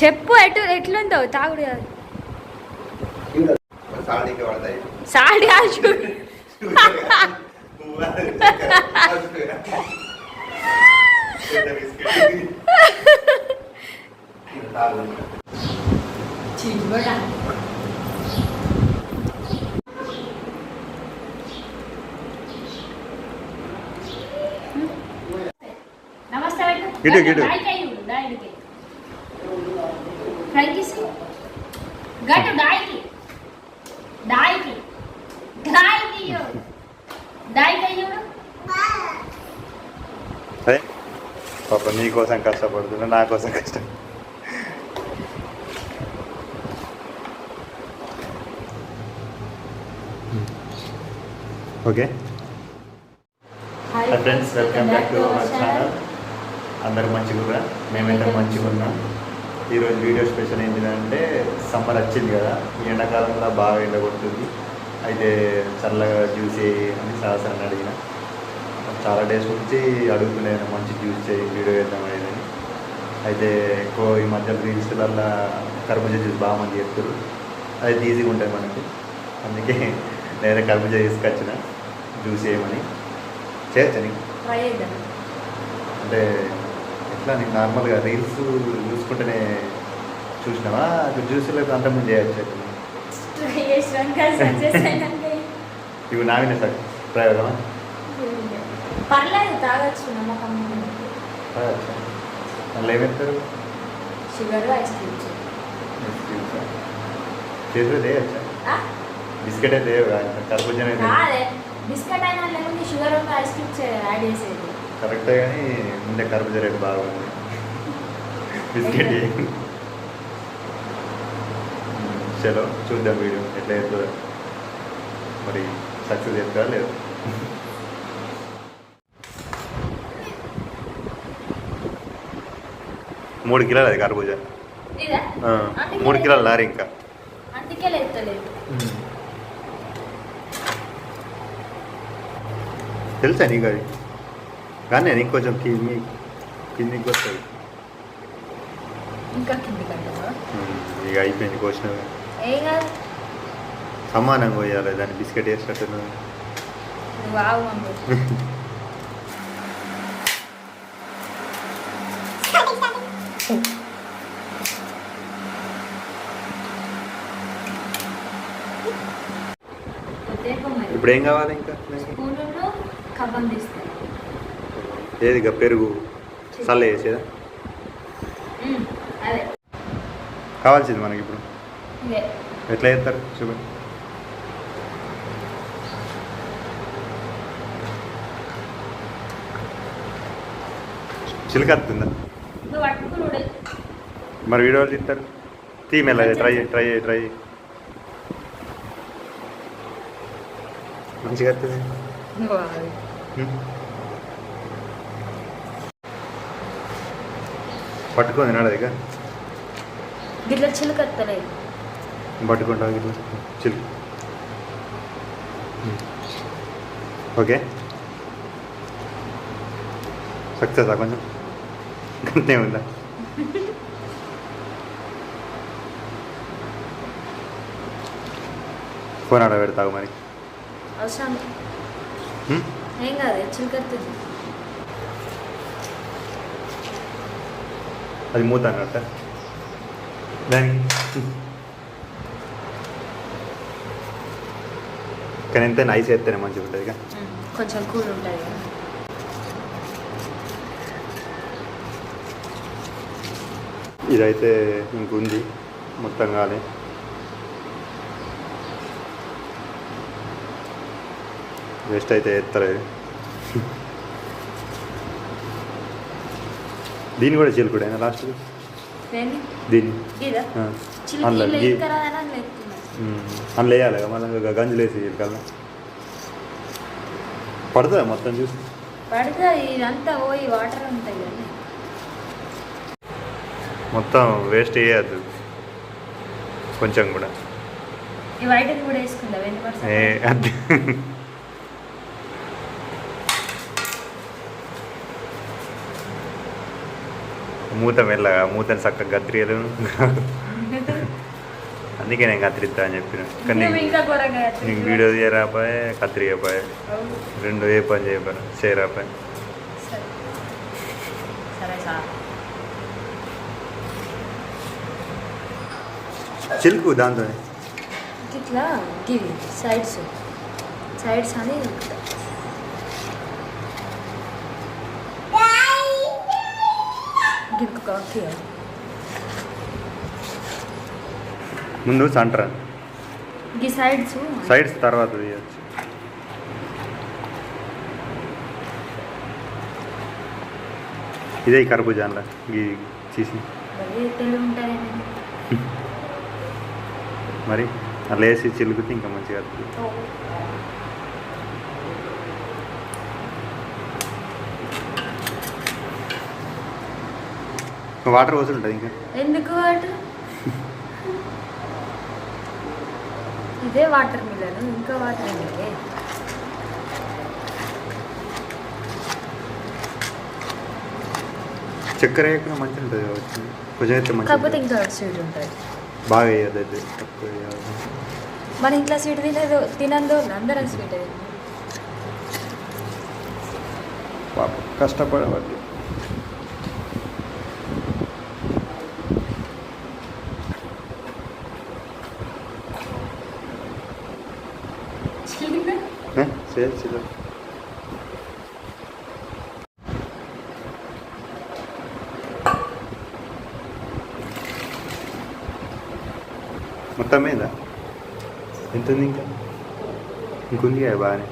చెప్పు ఎటు ఎట్లుందో తాగుడు కాదు. సాడి ఆశు నమస్తే గిటు. గట్టు డాయికి డాయికి డాయికి డాయికి అయ్యూడు అదే పాప నీ కోసం కష్టపడుతున్నా నా కోసం కష్టం. Okay. Friends welcome back to our channel అందరు మంచిగా? మేమైతే మంచిగా ఉన్నాం ఈరోజు వీడియో స్పెషల్ ఏంటిదంటే సమ్మర్ వచ్చింది కదా ఈ ఎండాకాలంలో బాగా ఎండ కొడుతుంది. అయితే చల్లగా జ్యూస్ చేయి అని సహసాన్ని అడిగిన. చాలా డేస్ నుంచి అడుగుతున్నాను మంచి జ్యూస్ చేయి వీడియో చేద్దాం అనేది అయితే ఎక్కువ ఈ మధ్య రీల్స్లల్లో కర్బూజా జ్యూస్ బాగా మంది చెప్తారు అది ఈజీగా ఉంటుంది మనకి. అందుకే నేనే కర్బూజా తీసుకొచ్చిన జ్యూస్ చేయమని. చేయొచ్చా నీకు? ట్రై చేద్దాం. అంటే ఎట్లా నీకు నార్మల్గా రీల్స్ చూసుకుంటేనే చూసినావా? జ్యూస్లో అంతకుముందు చేయొచ్చు ట్రై చేసినాక సక్సెస్ అయినాక ఇవి నావిన సార్ ప్రయోగమా? పర్లేదు తాగొచ్చు నమ్మకం తాగొచ్చా? మళ్ళీ ఏమెత్తారు షుగర్ ఐస్ క్రీమ్స్. చేతిలో చేయొచ్చా బిస్కెట్ అయితే. కాదే బిస్కెట్ అయినా షుగర్ ఐస్ క్రీమ్స్ యాడ్ చేసేది. కరెక్టే కానీ ముందే కర్బూజా రేటు బాగుంది. బిస్కెట్ చలో చూద్దాం వీడియో ఎట్లా అవుతుందో మరి సక్సెస్ చెప్తా లేదు? మూడు కిలోలు అది కర్బూజా. మూడు కిలోలు లారీ ఇంకా. తెలుసా నీకు అది? కానీ నీకు కొంచెం కింది కిందికి వస్తుంది ఇంకా ఇక అయిపోయింది కోసిన సమానంగా పోయాలి దాన్ని బిస్కెట్ వేసినట్టు ఇప్పుడు ఏం కావాలి ఇంకా? స్పూన్లో కవ్వం తీస్తాను ఏది ఇక పెరుగు చల్ల వేసేదా కావాల్సింది మనకి ఇప్పుడు. ఎట్లా చేస్తారు? చూడండి చిలకత్తుందా మరి వీడియో వాళ్ళు తింటారు తీ మెల్లగా ట్రై ట్రై ట్రై మంచిగా వస్తుంది నువ్వు అది ఉమ్. పట్టుకుంది నాడు ఇక. గిట్ల చిలుకత్తలేదు పట్టుకుంటావు ఇట్లా చిల్. ఓకే. సక్సెస్ కొంచెం? అంతే ఉందా? ఫోన్ ఆడ పెడతావు మరి. అవసరం? ఏం కాదు చిలుకత్తుంది అది మూత అన్నట్ట దానికి కానీ ఎంత నైస్ వేస్తేనే మంచిగా ఉంటుంది ఇక కొంచెం కూల్ ఉంటుంది. ఇదైతే ఇంకుంది మొత్తం కాలే వేస్ట్ అయితే ఎత్తలే దీన్ని కూడా చిలుకుడేనా లాస్ట్ ఏంది దీన్ని? అందులో అందులో వేయాలి మళ్ళీ గంజులు వేసి చిలకల్లా పడుతుందా మొత్తం చూసి పడితే ఇదంతా పోయి వాటర్ ఉంటాయి కదా. మొత్తం వేస్ట్ చేయద్దు. కొంచెం కూడా. ఈ వైట్ని కూడా వేసుకుందా వెండి ఏ అది మూత మెల్లగా మూతని చక్కగా గత్రియలు అందుకే నేను కత్తిరిస్తా అని చెప్పిన కానీ నీకు వీడియో చేయరాపాయే కత్తిరియపాయే. రెండు ఏ పని చేయపాను చేయరాపాయే. సరే సరే సార్ చిలుకు దాంతో ఇట్లా సైడ్స్ సైడ్స్ అని గివి కాకి. ముందు సంట్రా. గి సైడ్స్ సైడ్స్ తర్వాత తీయచ్చు. ఇదే ఈ కర్బూజాన్లా ఈ చీసి. మరి అలా వేసి చిలుకుతే ఇంకా మంచిగా వాటర్ పోసి ఉంటుంది ఇంకా. ఎందుకు వాటర్? ఇదే వాటర్ మిలన్ ఇంకా వాటర్ చక్కెర వేయకుండా మంచిగా ఉంటుంది కావచ్చు. కొంచెం అయితే కాకపోతే మంచిగా ఇంకా స్వీట్ ఉంటుంది. బాగా వేయదు అయితే. తక్కువ. మన ఇంట్లో స్వీట్ తినదు తినందో అందరం స్వీట్. పాపం కష్టపడవాలి సరే చిల్ల మొత్తం మీద ఎంత ఉంది ఇంకా ఇంకుంది కదా బాగానే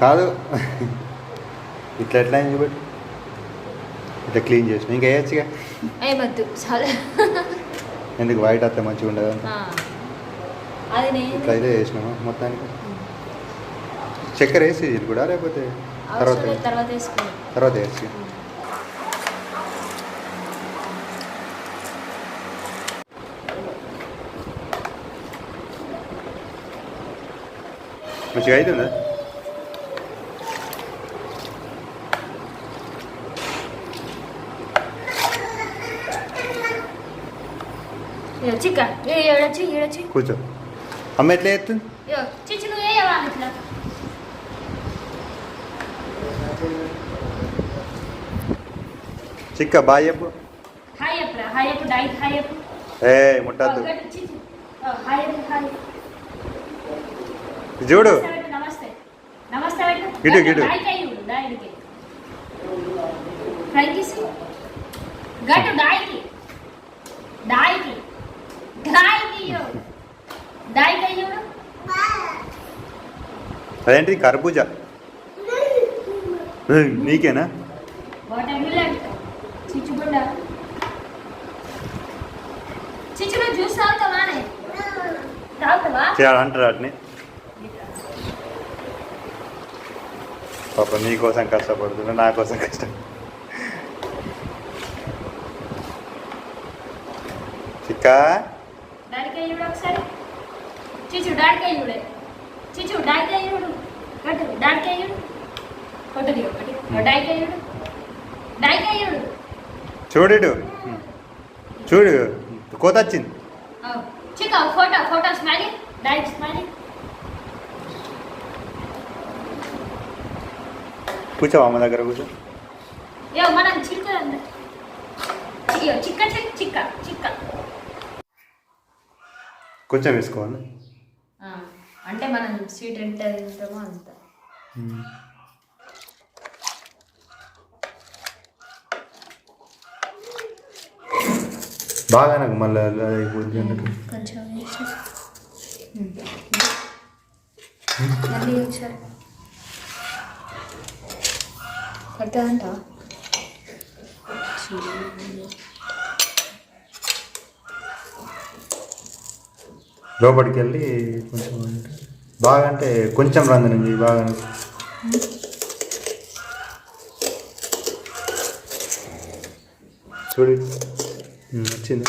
కాదు ఇట్లా ఎట్లా అయింది చూపెట్టు ఇట్లా క్లీన్ చేసిన. ఇంకా వేయచ్చుగా ఏమద్దు చాలా. ఎందుకు వైట్ అత్త మంచిగా ఉండదు. అది ఇట్లా అయితే వేసినామా మొత్తానికి? చక్కెర వేసి ఇది కూడా లేకపోతే తర్వాత తర్వాత వేసి. మంచిగా అవుతుందా કેળો છે કૂચો અમે એટલે એત યો ચીચનું એ આવા મતલબ ಚಿಕ್ಕ ಬಾಯಪ್ಪ ಹಾಯಪ್ಪ ಹಾಯಪ್ಪ ಡೈ ಹಾಯಪ್ಪ ಏ ಮುಟ್ಟದ್ದು ಹಾಯಪ್ಪ ಹಾಯಪ್ಪ ಜೋಡು ನಮಸ್ತೆ ನಮಸ್ತೆ ಗಿಡು ಗಿಡು ಡೈ ಕೈ ಇಡು ಡೈ ಇಡುಗೆ ಫ್ರೈ ಕಿಸಿ ಗಟ್ಟು ಡೈ ಕಿ ಡೈ ಕಿ అదేంటి కర్బూజా. నీకేనా? చేయాలంటారు వాటిని. పాప నీ కోసం కష్టపడుతున్నా నా కోసం కష్టం. చిక్క? ఒకసారి చిచ్చు డాడికి అయ్యి చూడే చిచ్చు డాడికి అయ్యి చూడు కట్టు డాడికి అయ్యి చూడు కొట్టది ఒకటి. డాడికి అయ్యి చూడు చూడు చూడు చూడు. కోత వచ్చింది చిక్క photo photo smiling daddy smiling కూర్చోవా అమ్మ దగ్గర కూర్చో. మనం చిక్క చిక్క చిక్క చిక్క. కొంచెం వేసుకోవాలి? అంటే మనం స్వీట్ ఎంత తింటామో అంత. బాగా నాకు మళ్ళీ అయిపోద్ది అన్నట్టు కొంచెం మళ్ళీ ఒకసారి పడుతుందంట లోపలికి వెళ్ళి కొంచెం బాగా అంటే కొంచెం రందనండి బాగా చూడు నచ్చింది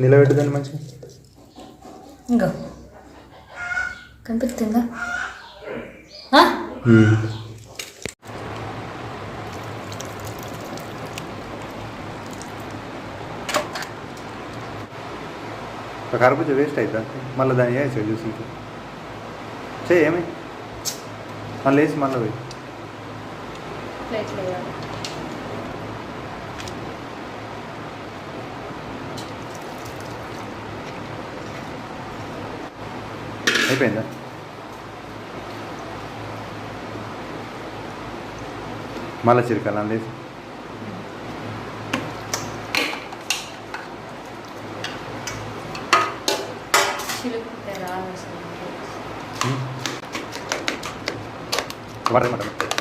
నిలబెట్టదండి మంచిగా. ఇంకా. కనిపిస్తుందా? ఆ? కరపూజ వేస్ట్ అవుతా మళ్ళీ దాన్ని వేసాడు జ్యూస్ ఇంకా. చేయి ఏమి? మళ్ళీ వేసి మళ్ళీ పోయి. అయిపోయిందా? మళ్ళీ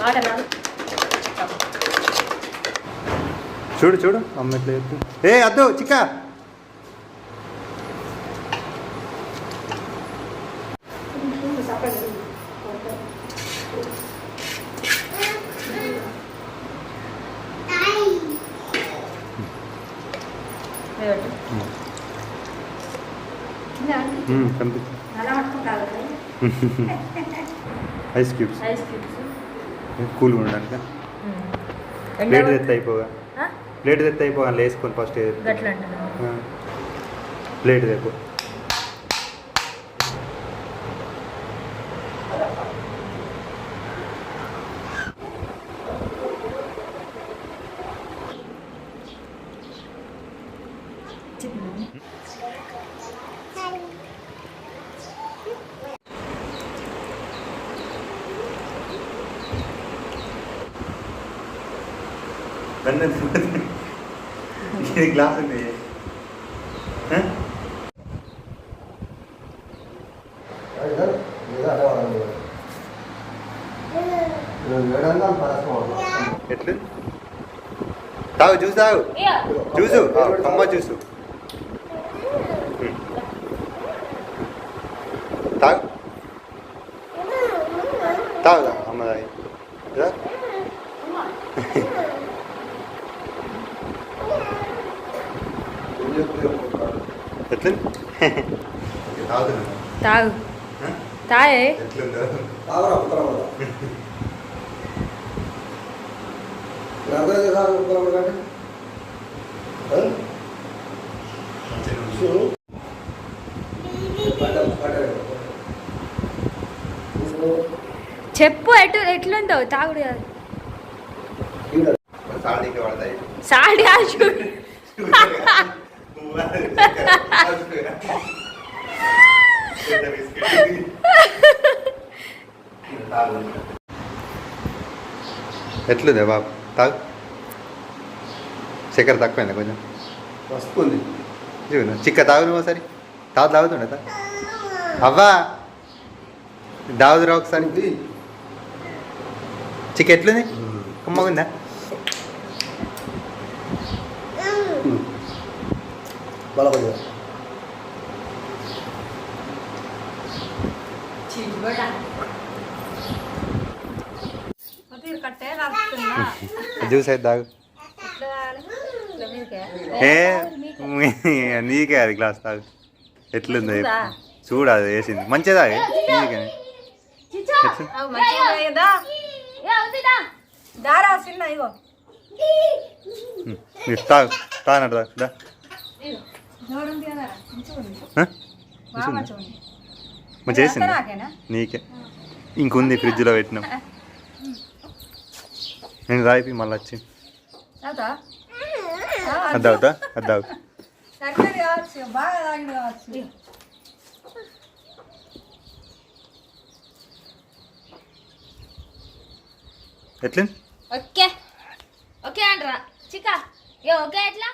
మాట రాదు చూడు చూడు. అమ్మ ఎట్లా ఏ అద్దు చిక్క వేయొద్దు. కింద అండి. కనిపిస్తుంది అలా పట్టుకుంటారు కదా. ఐస్ క్యూబ్స్ ఐస్ క్యూబ్స్ కూల్గా ఉండడానికి? ప్లేట్ తెత్త అయిపోగా? ప్లేట్ తెత్త అయిపోగా వేసుకొని ఫస్ట్ గట్ల ప్లేట్ తెప్పు ఇది గ్లాస్ ఉంది ఆ? ఎట్లు తాగు జ్యూస్ తాగు ఇయ్య. జ్యూసు ఆ, అమ్మ జ్యూసు తాగు తాగు అమ్మ తాగి ఎట్లు తాగు. తాయే చెప్పు ఎటు ఎట్లుందో? తాగుడు కాదు. సాడి కాదు. ఎట్లుంది బాబు? తాగు. చక్కెర తక్కువైందా కొంచెం? వస్తుంది. చూడు చిక్క తాగు నువ్వు ఒకసారి. తాగు తాగుతుండే తా. అవ్వా! దావుదురా ఒకసారి. చిక్క ఎట్లుంది? కమ్మగుందా? రాస్తున్నా జ్యూస్ అయితే తాగు ఏ నీకే అది గ్లాస్ తాగు ఎట్లుంది చూడా? అది వేసింది మంచిదా నీకే తాగు తాగనట్టు దా మంచిగా నాకేనా? నీకే. ఇంకుంది ఫ్రిడ్జ్లో పెట్టినాం. నేను రాయిపి మళ్ళీ వచ్చి. అద్దావుతా అద్దావు ఎట్లా ఓకే. ఓకే అంటరా చిక్క. ఓకే ఎట్లా?